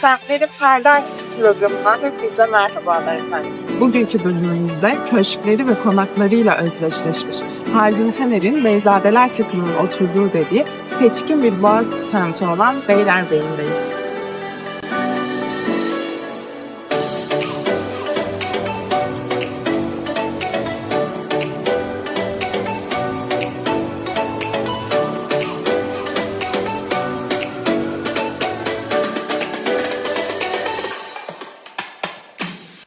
Semtlerin Perde Arkası programından hepinize merhabalar efendim. Bugünkü bölümümüzde köşkleri ve konaklarıyla özdeşleşmiş Haldun Taner'in Beyzadeler takımının oturduğu dediği seçkin bir boğaz semti olan Beylerbeyi'ndeyiz.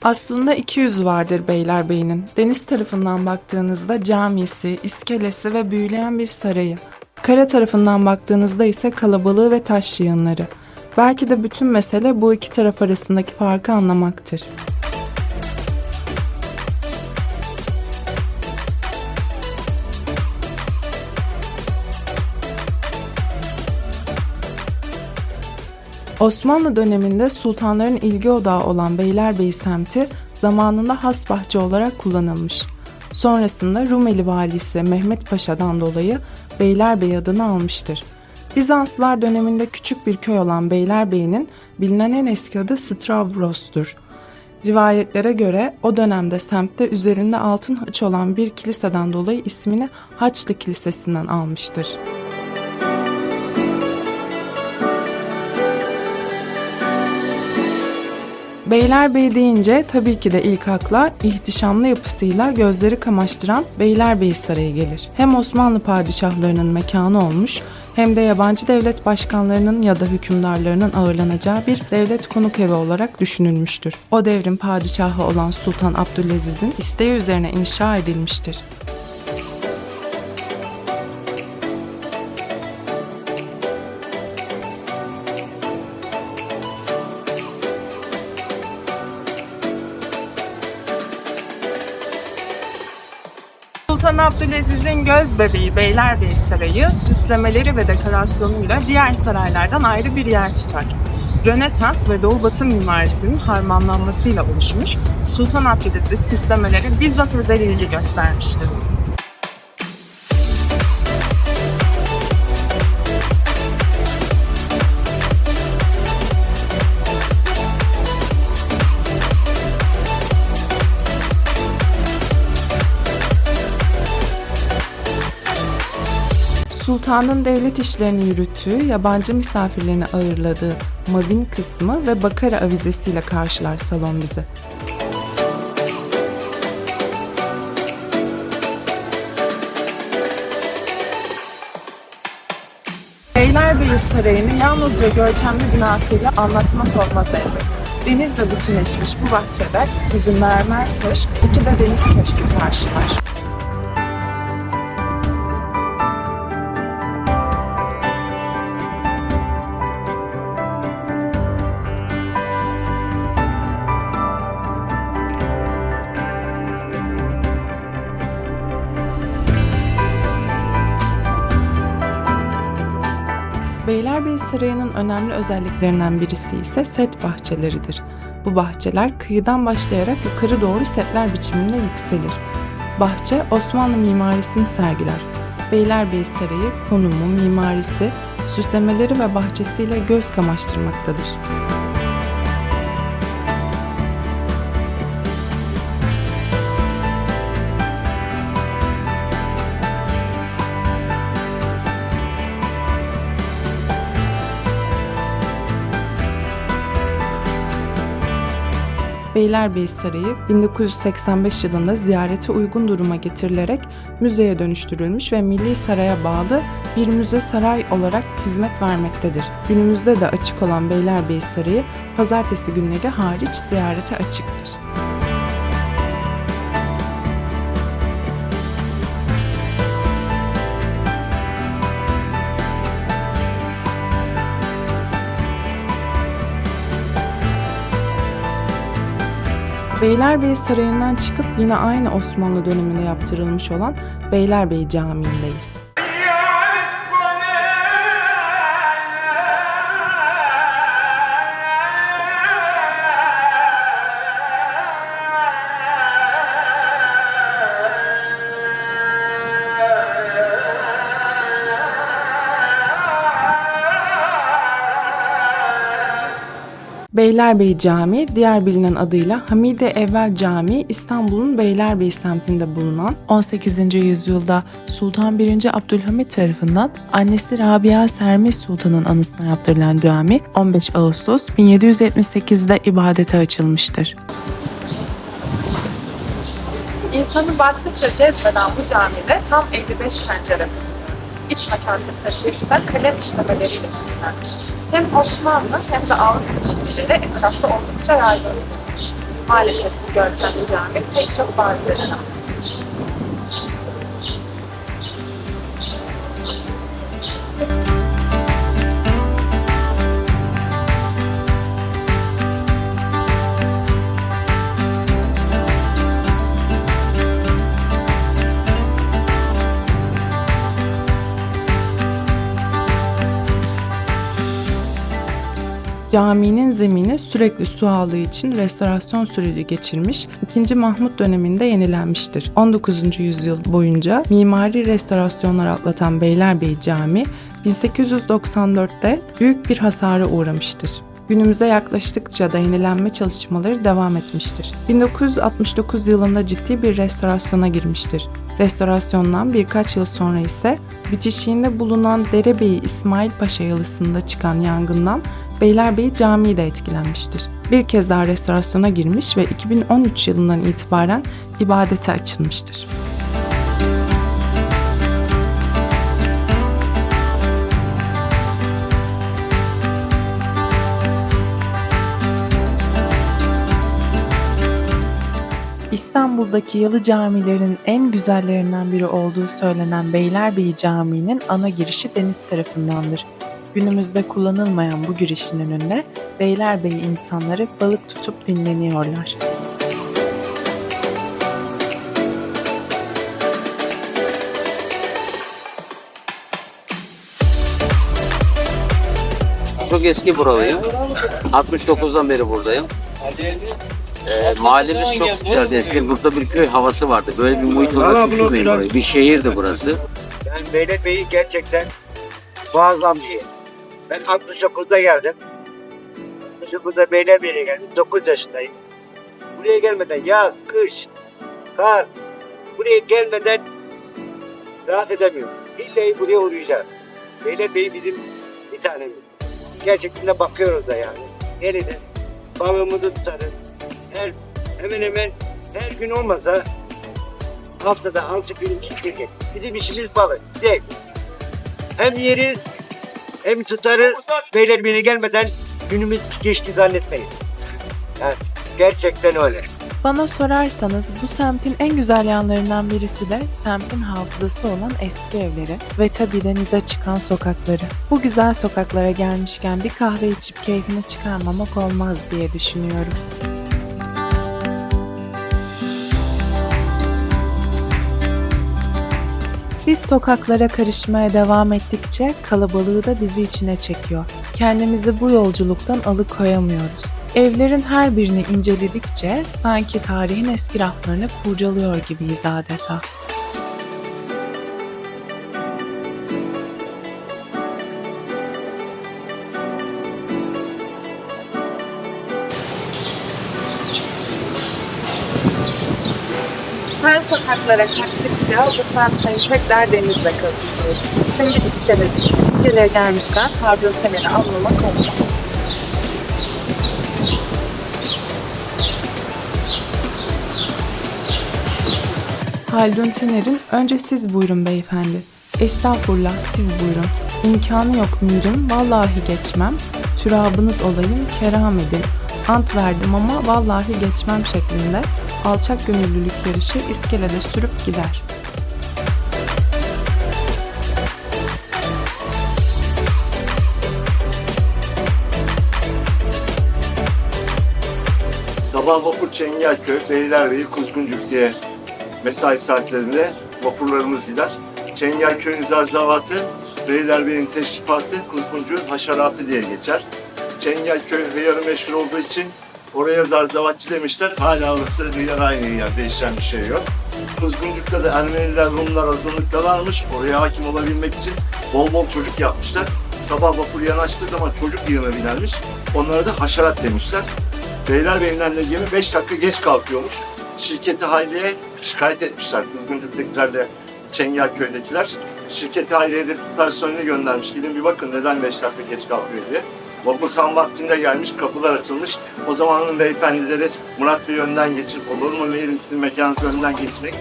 Aslında iki yüzü vardır Beylerbeyi'nin. Deniz tarafından baktığınızda camisi, iskelesi ve büyüleyen bir sarayı. Kara tarafından baktığınızda ise kalabalığı ve taş yığınları. Belki de bütün mesele bu iki taraf arasındaki farkı anlamaktır. Osmanlı döneminde sultanların ilgi odağı olan Beylerbeyi semti zamanında has bahçe olarak kullanılmış. Sonrasında Rumeli valisi Mehmet Paşa'dan dolayı Beylerbeyi adını almıştır. Bizanslılar döneminde küçük bir köy olan Beylerbeyi'nin bilinen en eski adı Stravros'tur. Rivayetlere göre o dönemde semtte üzerinde altın haç olan bir kiliseden dolayı ismini Haçlı Kilisesi'nden almıştır. Beylerbeyi deyince tabii ki de ilk akla ihtişamlı yapısıyla gözleri kamaştıran Beylerbeyi Sarayı gelir. Hem Osmanlı padişahlarının mekanı olmuş hem de yabancı devlet başkanlarının ya da hükümdarlarının ağırlanacağı bir devlet konuk evi olarak düşünülmüştür. O devrin padişahı olan Sultan Abdülaziz'in isteği üzerine inşa edilmiştir. Sultan Abdülaziz'in göz bebeği Beylerbeyi Sarayı süslemeleri ve dekorasyonuyla diğer saraylardan ayrı bir yer tutar. Rönesans ve Doğu Batı mimarisinin harmanlanmasıyla oluşmuş, Sultan Abdülaziz süslemeleri bizzat özel ilgi göstermiştir. Sultanın devlet işlerini yürüttüğü, yabancı misafirlerini ağırladığı mabin kısmı ve bakara avizesiyle karşılar salon bizi. Beylerbeyi Sarayı'nı yalnızca görkemli binasıyla anlatmak olmaz elbet. Denizle bütünleşmiş bu bahçede bizi mermer köşk, iki de deniz köşkü karşılar. Beylerbeyi Sarayı'nın önemli özelliklerinden birisi ise set bahçeleridir. Bu bahçeler kıyıdan başlayarak yukarı doğru setler biçiminde yükselir. Bahçe Osmanlı mimarisini sergiler. Beylerbeyi Sarayı konumu, mimarisi, süslemeleri ve bahçesiyle göz kamaştırmaktadır. Beylerbeyi Sarayı 1985 yılında ziyarete uygun duruma getirilerek müzeye dönüştürülmüş ve Milli Saray'a bağlı bir müze saray olarak hizmet vermektedir. Günümüzde de açık olan Beylerbeyi Sarayı pazartesi günleri hariç ziyarete açıktır. Beylerbeyi Sarayı'ndan çıkıp yine aynı Osmanlı döneminde yaptırılmış olan Beylerbeyi Camii'ndeyiz. Beylerbeyi Camii, diğer bilinen adıyla Hamide Evvel Camii, İstanbul'un Beylerbeyi semtinde bulunan 18. yüzyılda Sultan 1. Abdülhamit tarafından annesi Rabia Sermes Sultan'ın anısına yaptırılan cami 15 Ağustos 1778'de ibadete açılmıştır. İnsanı baktıkça cezbeden bu camide tam 55 pencere. İç mekan tasarımı ise kalem işlemeleriyle süslenmiş. Hem Osmanlı hem de Avrupa çizgileri etrafta oldukça yaygın. Maalesef bu görkemli cami pek çok badirelerden Caminin zemini sürekli su aldığı için restorasyon süreci geçirmiş, 2. Mahmut döneminde yenilenmiştir. 19. yüzyıl boyunca mimari restorasyonlar atlatan Beylerbeyi Camii, 1894'te büyük bir hasara uğramıştır. Günümüze yaklaştıkça da yenilenme çalışmaları devam etmiştir. 1969 yılında ciddi bir restorasyona girmiştir. Restorasyondan birkaç yıl sonra ise bitişiğinde bulunan Derebeyi İsmail Paşa yalısında çıkan yangından Beylerbeyi Camii de etkilenmiştir. Bir kez daha restorasyona girmiş ve 2013 yılından itibaren ibadete açılmıştır. İstanbul'daki yalı camilerin en güzellerinden biri olduğu söylenen Beylerbeyi Camii'nin ana girişi deniz tarafındandır. Günümüzde kullanılmayan bu girişin önünde Beylerbeyi insanları balık tutup dinleniyorlar. Çok eski buralıyım. 69'dan beri buradayım. Ee, mahallemiz çok güzeldi. Eskiden burada bir köy havası vardı. Böyle bir muhit olarak düşünmeyin burayı. Bir şehirdi burası. Yani Beylerbeyi gerçekten muazzam bir yer. Ben 69'da geldim. 69'da Beylerbeyi'ne geldim. 9 yaşındayım. Buraya gelmeden ya kış, kar, buraya gelmeden rahat edemiyorum. İlla buraya uğrayacağım. Beylerbeyi bizim bir tanemiz. Gerçekten de bakıyoruz da yani. Eline balığımızı tutarız. Her, hemen hemen her gün olmasa haftada altı gün bir gün. Bizim işimiz balık. Değil. Hem yeriz hem tutarız. Beylerbeyi'ne gelmeden günümüz geçti zannetmeyin. Yani gerçekten öyle. Bana sorarsanız bu semtin en güzel yanlarından birisi de semtin hafızası olan eski evleri ve tabii denize çıkan sokakları. Bu güzel sokaklara gelmişken bir kahve içip keyfini çıkarmamak olmaz diye düşünüyorum. Biz sokaklara karışmaya devam ettikçe kalabalığı da bizi içine çekiyor. Kendimizi bu yolculuktan alıkoyamıyoruz. Evlerin her birini inceledikçe sanki tarihin eski raflarını kurcalıyor gibiyiz adeta. Sen sokaklara kaçtıkça bu semt seni tekrar denizle kavuşturur. Şimdi iskeledeyiz. İskeleye gelmişken Hardun Tener'i anlamak olmaz. Haldun Tener'in önce siz buyurun beyefendi. Estağfurullah siz buyurun. İmkanı yok mirim, vallahi geçmem. Türabınız olayım, keram edin. Ant verdim ama vallahi geçmem şeklinde alçak gönüllülük yarışı iskelede sürüp gider. Sabah vapur Çengelköy, Beylerbeyi, Kuzguncuk diye mesai saatlerinde vapurlarımız gider. Çengelköy'ün zarzavatı, Beylerbeyi'nin teşrifatı, Kuzguncuk'un haşeratı diye geçer. Çengelköy hıyarı meşhur olduğu için oraya zarzavatçı demişler. Hala orası hıyar aynı hıyar, değişen bir şey yok. Kuzguncuk'ta da Ermeniler, Rumlar azınlıkta varmış. Oraya hakim olabilmek için bol bol çocuk yapmışlar. sabah vapur yanaştığı zaman çocuk yığını binermiş. Onlara da haşerat demişler. Beylerbeyi'nden de gemi 5 dakika geç kalkıyormuş. Şirketi Hayriye şikayet etmişler. Kızgıncık'takilerle Çengelköy'dekiler. Şirketi Hayriye de personelini göndermiş. Gidin bir bakın neden 5 dakika geç kalkıyor diye. Vapur tam vaktinde gelmiş, kapılar açılmış. O zamanın beyefendileri Murat Bey önden geçip, olur mu reisin mekanınızı önden geçmek?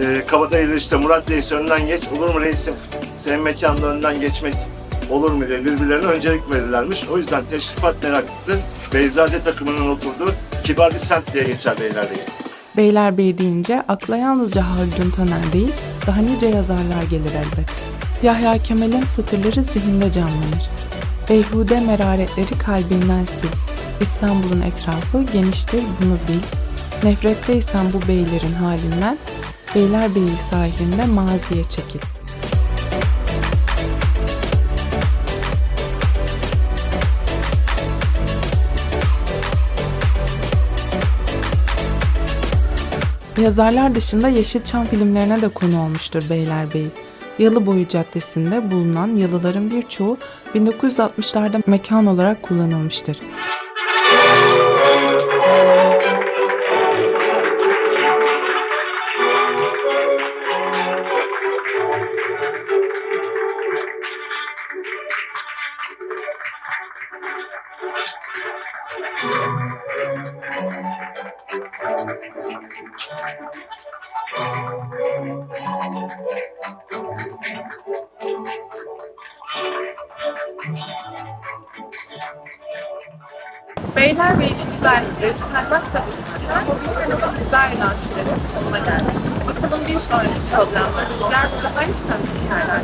Ee, kabadayılı işte Murat Reis önden geç, olur mu reisim senin mekanda önden geçmek olur mu diye birbirlerine öncelik verirlermiş. O yüzden teşrifat meraklısı Beyzade takımının oturduğu kibar bir semt diye geçer Beylerbeyi. Beylerbeyi deyince akla yalnızca Haldun Taner değil, daha nice yazarlar gelir elbet. Yahya Kemal'in satırları zihinde canlanır. Beyhude meraretleri kalbinden sil. İstanbul'un etrafı geniştir bunu bil. Nefretteysen bu beylerin halinden, Beylerbeyi sahilinde maziye çekil. Yazarlar dışında Yeşilçam filmlerine de konu olmuştur Beylerbeyi. Yalıboyu Caddesi'nde bulunan yalıların birçoğu 1960'larda mekan olarak kullanılmıştır. Beylerbeyi'nin güzellikleri saymak da bitmez. Bu bizim bize ayrılan sürenin sonuna geldik. Bakalım bir sonraki programda bizler bize hangi semtlik yerler